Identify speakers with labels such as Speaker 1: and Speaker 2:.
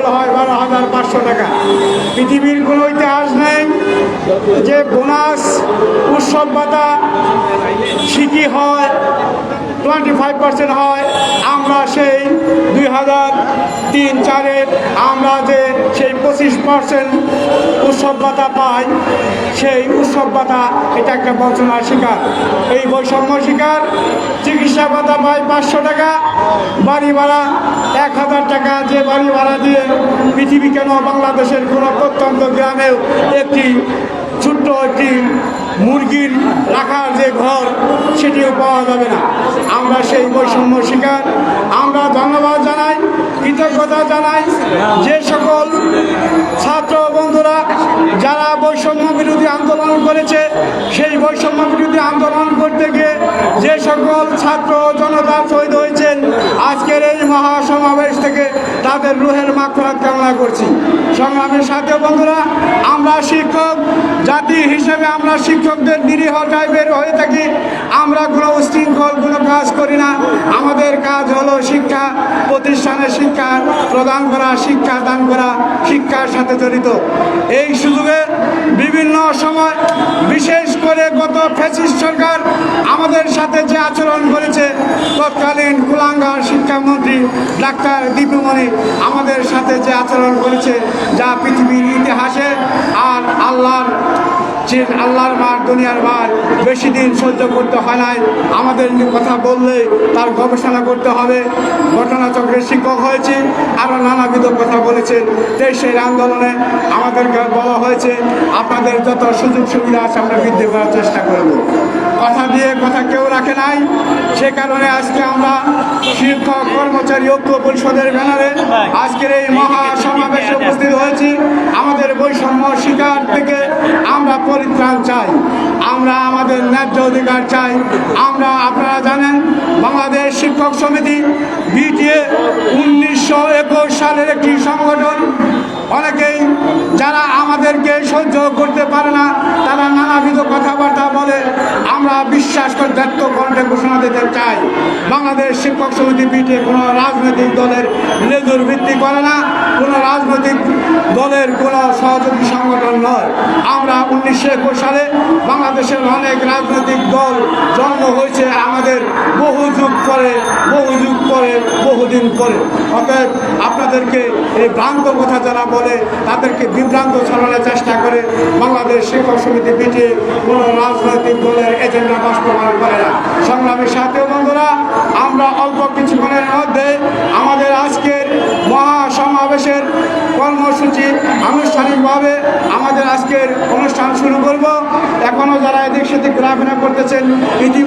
Speaker 1: Scale হয় বারো হাজার পাঁচশো টাকা। পৃথিবীর কোনো ইতিহাস নেই যে বোনাস উৎসব ভাতা শিকি হয় টোয়েন্টি ফাইভ পার্সেন্ট হয়। আমরা সেই দুই হাজার তিন চারের আমরা যে সেই পঁচিশ পার্সেন্ট উৎসব ভাতা পাই, সেই উৎসব ভাতা এটা একটা বঞ্চনার শিকার। এই বৈষম্য শিকার চিকিৎসা ভাতা পাই পাঁচশো টাকা, বাড়ি ভাড়া এক হাজার টাকা, যে বাড়ি ভাড়া দিয়ে পৃথিবী কেন বাংলাদেশের কোনো প্রত্যন্ত গ্রামেও একটি ছোট্ট একটি মুরগির রাখার যে ঘর, সেটিও পাওয়া যাবে না। আমরা সেই বৈষম্য শিকার। আমরা ধন্যবাদ জানাই, কৃতজ্ঞতা জানাই যে সকল ছাত্র বন্ধুরা যারা বৈষম্য বিরোধী আন্দোলন করেছে, সেই বৈষম্য বিরোধী আন্দোলন করতে গিয়ে যে সকল ছাত্র জনতা শহীদ তাদের রুহের মাখরাত কামনা করছি। সংগ্রামের সাথে বন্ধুরা, আমরা শিক্ষক, জাতি হিসেবে আমরা শিক্ষকদের নিরীহ টাইপের হয়ে থাকি। আমরা কোনো উশৃঙ্খল কোনো কাজ করি না। আমাদের কাজ হলো শিক্ষা, প্রতিষ্ঠানে শিক্ষা, প্রদান করা, শিক্ষা দান করা, শিক্ষার সাথে জড়িত। এই সুযোগে বিভিন্ন সময় বিশেষ করে গত ফ্যাসিস্ট সরকার আমাদের সাথে যে আচরণ করেছে, তৎকালীন কুলাঙ্গার শিক্ষামন্ত্রী ডাক্তার দীপুমণি আমাদের সাথে যে আচরণ করেছে, যা পৃথিবীর ইতিহাসে আর আল্লাহর যে আল্লাহর মার দুনিয়ার মার বেশি দিন সহ্য করতে হয় নাই। আমাদের কথা বললে তার গবেষণা করতে হবে। ঘটনাচক্রের শিক্ষক হয়েছে আরও নানাবিধ কথা বলেছেন। দেশের আন্দোলনে আমাদেরকে বলা হয়েছে, আপনাদের যত সুযোগ সুবিধা আছে আমরা বৃদ্ধি করার চেষ্টা করব। কথা দিয়ে কথা কেউ রাখে নাই। সে কারণে আজকে আমরা শিক্ষক কর্মচারী ঐক্য পরিষদের ব্যানারে আজকের এই মহা সমাবেশে উপস্থিত হয়েছি। আমাদের বৈষম্য শিকার থেকে আমরা পরিত্রাণ চাই, আমরা আমাদের ন্যায্য অধিকার চাই। আমরা, আপনারা জানেন, বাংলাদেশ শিক্ষক সমিতি বিটিএ উনিশশো একুশ সালের একটি সংগঠন। অনেকেই যারা আমাদেরকে সহ্য করতে পারে না, তারা নানাবিধ কথাবার্তা বলে। আমরা বিশ্বাস করে দায়িত্ব কণ্ঠে ঘোষণা দিতে চাই। বাংলাদেশ শিক্ষক সমিতি পিঠে কোনো রাজনৈতিক দলের লেজুর ভিত্তি করে না, কোনো রাজনৈতিক দলের কোনো সহযোগী সংগঠন নয়। উনিশশো একুশ সালে বাংলাদেশের অনেক রাজনৈতিক দল জন্ম হয়েছে, আমাদের বহু যুগ পরে, বহু যুগ পরে, বহুদিন পরে। অতএব আপনাদেরকে এই ভ্রান্ত কথা যারা বলে, তাদেরকে বিভ্রান্ত ছড়ানোর চেষ্টা করে বাংলাদেশ শিক্ষক সমিতি পিঠে কোনো রাজনৈতিক দলের এজেন্ডা বাস্তবায়ন করে না। সংগ্রামের সাথে বন্ধুরা, আমরা অল্প কিছুক্ষণের মধ্যে আমাদের আজকের মহা সমাবেশের কর্মসূচি আনুষ্ঠানিকভাবে আমাদের আজকের অনুষ্ঠান শুরু করব। এখনও যারা এদিক সেদিক ঘোরাফেরা করতেছেন ইতি